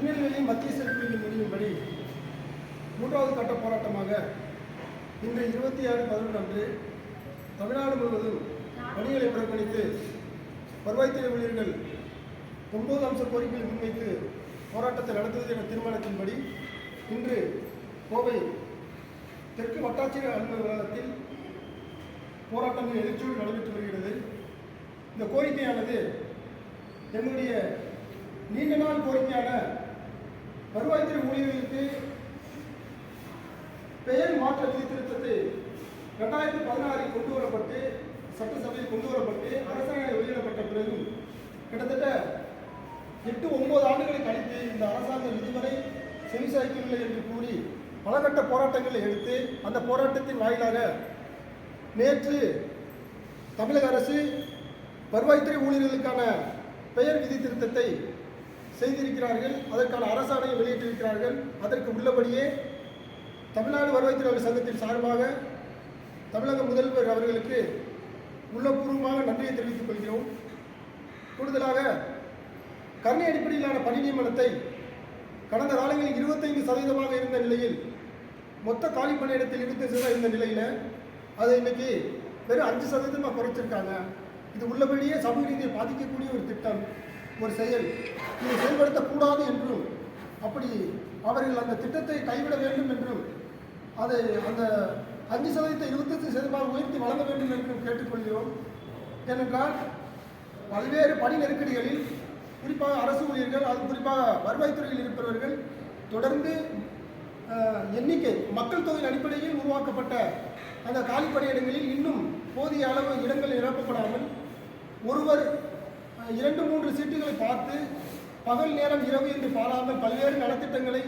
திருநெல்வேலி மத்திய செயற்குழுவின் முடிவின்படி மூன்றாவது கட்ட போராட்டமாக இன்று இருபத்தி ஆறு பதினொன்று அன்று தமிழ்நாடு முழுவதும் பணிகளை புறக்கணித்து வருவாய்த்துறை ஊழியர்கள் ஒன்பது அம்ச கோரிக்கைகளை முன்வைத்து போராட்டத்தை நடத்துவது என தீர்மானத்தின்படி இன்று கோவை தெற்கு வட்டாட்சியர் அலுவலகத்தில் போராட்டங்கள் எழுச்சியோடு நடைபெற்று வருகிறது. இந்த கோரிக்கையானது என்னுடைய நீண்ட நாள் கோரிக்கையான வருவாய்த்துறை ஊழியர்களுக்கு பெயர் மாற்ற விதித்திருத்தத்தை ரெண்டாயிரத்தி பதினாறில் கொண்டு வரப்பட்டு சட்டசபையில் கொண்டு வரப்பட்டு அரசாணை வெளியிடப்பட்ட பிறகும் கிட்டத்தட்ட எட்டு ஒன்பது ஆண்டுகளை கழித்து இந்த அரசாங்கம் இதுவரை செவிசாய்க்கவில்லை என்று கூறி பலகட்ட போராட்டங்களை எடுத்து அந்த போராட்டத்தின் வாயிலாக நேற்று தமிழக அரசு வருவாய்த்துறை ஊழியர்களுக்கான பெயர் விதி திருத்தத்தை செய்திருக்கிறார்கள் அதற்கான அரசாணையை வெளியிட்டிருக்கிறார்கள். அதற்கு உள்ளபடியே தமிழ்நாடு வருவாய்த்துறை சங்கத்தின் சார்பாக தமிழக முதல்வர் அவர்களுக்கு உள்ளபூர்வமாக நன்றியை தெரிவித்துக் கொள்கிறோம். கூடுதலாக கருணை அடிப்படையிலான பணி நியமனத்தை கடந்த காலங்களில் இருபத்தைந்து சதவீதமாக இருந்த நிலையில் மொத்த காலி பணியிடத்தில் இருபத்தஞ்சு சதவீதம் இருந்த நிலையில் அதை இன்னைக்கு வெறும் அஞ்சு சதவீதமாக குறைச்சிருக்காங்க. இது உள்ளபடியே சமூக ரீதியை பாதிக்கக்கூடிய ஒரு திட்டம். ஒரு செயல். இதை செயல்படுத்தக்கூடாது என்றும் அப்படி அவர்கள் அந்த திட்டத்தை கைவிட வேண்டும் என்றும் அதை அந்த அஞ்சு சதவீதத்தை இருபத்தஞ்சு சதவீதமாக உயர்த்தி வழங்க வேண்டும் என்றும் கேட்டுக்கொள்கிறோம். ஏனென்றால் பல்வேறு பணி நெருக்கடிகளில் குறிப்பாக அரசு ஊழியர்கள் அது குறிப்பாக வருவாய்த்துறையில் இருப்பவர்கள் தொடர்ந்து எண்ணிக்கை மக்கள் தொகையின் அடிப்படையில் உருவாக்கப்பட்ட அந்த காலி பணியிடங்களில் இன்னும் போதிய அளவு இடங்கள் நிரப்பப்படாமல் ஒருவர் இரண்டு மூன்று சீட்டுகளை பார்த்து பகல் நேரம் இரவு என்று பாராமல் பல்வேறு நலத்திட்டங்களை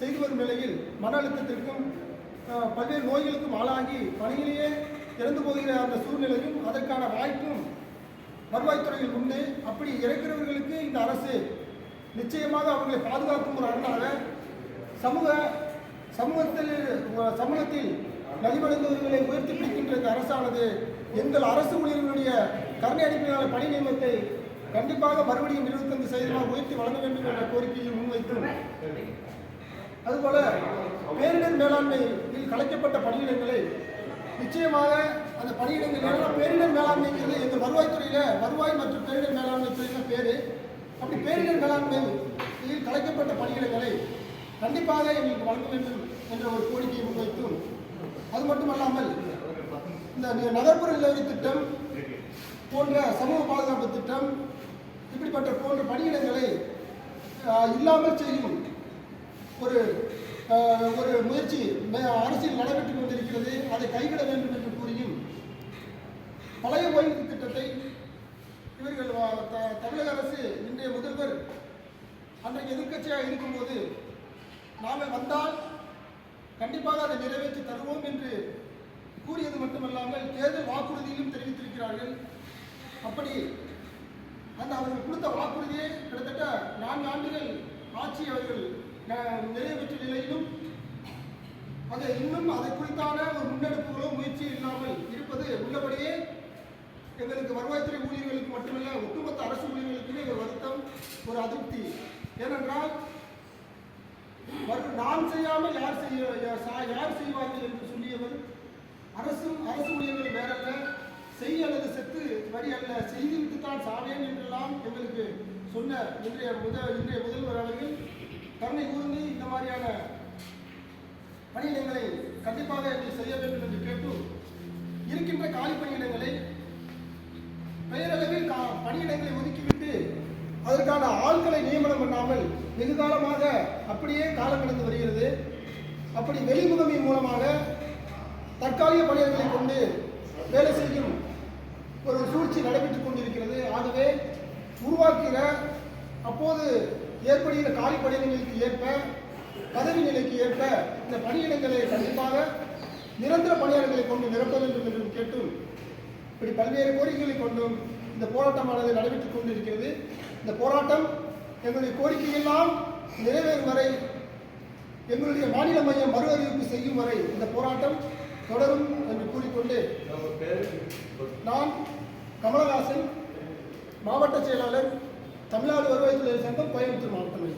செய்து வரும் நிலையில் மன அழுத்தத்திற்கும் பல்வேறு நோய்களுக்கும் ஆளாகி பணியிலேயே இறந்து போகிற அந்த சூழ்நிலையும் அதற்கான வாய்ப்பும் வருவாய்த்துறையில் உண்டு. அப்படி இறக்கிறவர்களுக்கு இந்த அரசு நிச்சயமாக அவர்களை பாதுகாக்கும் ஒரு அரணாக சமூக சமூகத்தில் சமூகத்தில் நலிவடைந்தவர்களை உயர்த்தி பிடிக்கின்ற இந்த அரசானது. எங்கள் அரசு ஊழியர்களுடைய கருணை அடிப்படையிலான பணி நியமனத்தை கண்டிப்பாக மறுபடியும் இருபத்தஞ்சு சதவீதமாக உயர்த்தி வழங்க வேண்டும் என்ற கோரிக்கையை முன்வைத்தும் அதுபோல பேரிடர் மேலாண்மையில் கலைக்கப்பட்ட பணியிடங்களை நிச்சயமாக அந்த பணியிடங்கள் பேரிடர் மேலாண்மைங்கிறது எங்கள் வருவாய்த்துறையில வருவாய் மற்றும் பேரிடர் மேலாண்மை துறையில பேரு. அப்படி பேரிடர் மேலாண்மையில் கலைக்கப்பட்ட பணியிடங்களை கண்டிப்பாக எங்களுக்கு வழங்க வேண்டும் என்ற ஒரு கோரிக்கையை முன்வைத்தும் அது மட்டுமல்லாமல் இந்த நகர்ப்புற நிலவரி திட்டம் போன்ற சமூக பாதுகாப்பு திட்டம் இப்படிப்பட்ட போன்ற பணியிடங்களை இல்லாமல் செய்யும் ஒரு ஒரு முயற்சி அரசியல் நடைபெற்றுக் கொண்டிருக்கிறது. அதை கைவிட வேண்டும் என்று கூறியும் பழைய ஓய்வு திட்டத்தை இவர்கள் த- தமிழக அரசு இன்றைய முதல்வர் அன்றைக்கு எதிர்க்கட்சியாக இருக்கும்போது நாங்கள் வந்தால் கண்டிப்பாக அதை நிறைவேற்றி தருவோம் என்று கூறியது மட்டுமல்லாமல் தேர்தல் வாக்குறுதியிலும் தெரிவித்திருக்கிறார்கள். அப்படி அந்த அவர்கள் கொடுத்த வாக்குறுதியை கிட்டத்தட்ட நான்கு ஆண்டுகள் ஆட்சி அவர்கள் நிறைவேற்ற நிலையிலும் அதை இன்னும் அதை குறித்தான ஒரு முன்னெடுப்புகளோ முயற்சி இல்லாமல் இருப்பது உள்ளபடியே எங்களுக்கு வருவாய்த்துறை ஊழியர்களுக்கு மட்டுமல்ல ஒட்டுமொத்த அரசு ஊழியர்களுக்குமே ஒரு வருத்தம் ஒரு அதிருப்தி. ஏனென்றால் வரும் நான் செய்யாமல் யார் செய்ய சா- யார் செய்வார்கள் என்று அரசும் அரசு ஊழியர்கள் வேறல்ல செய் அல்லது செத்து வரி அல்ல செய்துவிட்டு தான் சாவேன் என்றெல்லாம் எங்களுக்கு சொன்ன இன்றைய முத இன்றைய முதல்வர் அவர்கள். தன்னை கூர்ந்து இந்த மாதிரியான பணியிடங்களை கண்டிப்பாக எங்களுக்கு செய்ய வேண்டும் என்று கேட்டு இருக்கின்ற காலி பணியிடங்களை பெயரளவில் கா- பணியிடங்களை ஒதுக்கிவிட்டு அதற்கான ஆட்களை நியமனம் பண்ணாமல் வெகு காலமாக அப்படியே காலம் கடந்து வருகிறது. அப்படி வெளிமுகமின் மூலமாக தற்காலிக பணியாளர்களை கொண்டு வேலை செய்யும் ஒரு சூழ்ச்சி நடைபெற்றுக் கொண்டிருக்கிறது. ஆகவே உருவாக்குகிற அப்போது ஏற்படுகிற காலி பணியிடங்களுக்கு ஏற்ப பதவி நிலைக்கு ஏற்ப இந்த பணியிடங்களை கண்டிப்பாக நிரந்தர பணியாளர்களை கொண்டு நிரப்ப வேண்டும் என்றும் கேட்டும். இப்படி பல்வேறு கோரிக்கைகளை கொண்டும் இந்த போராட்டமானது நடைபெற்றுக் கொண்டிருக்கிறது. இந்த போராட்டம் எங்களுடைய கோரிக்கையெல்லாம் நிறைவேறும் வரை எங்களுடைய மாநில மையம் மறு அறிவிப்பு செய்யும் வரை இந்த போராட்டம் தொடரும் என்று கூறிக்கொண்டு நான் கமலஹாசன் மாவட்ட செயலாளர் தமிழ்நாடு வருவாய்த்துறை சங்கம் கோயம்புத்தூர்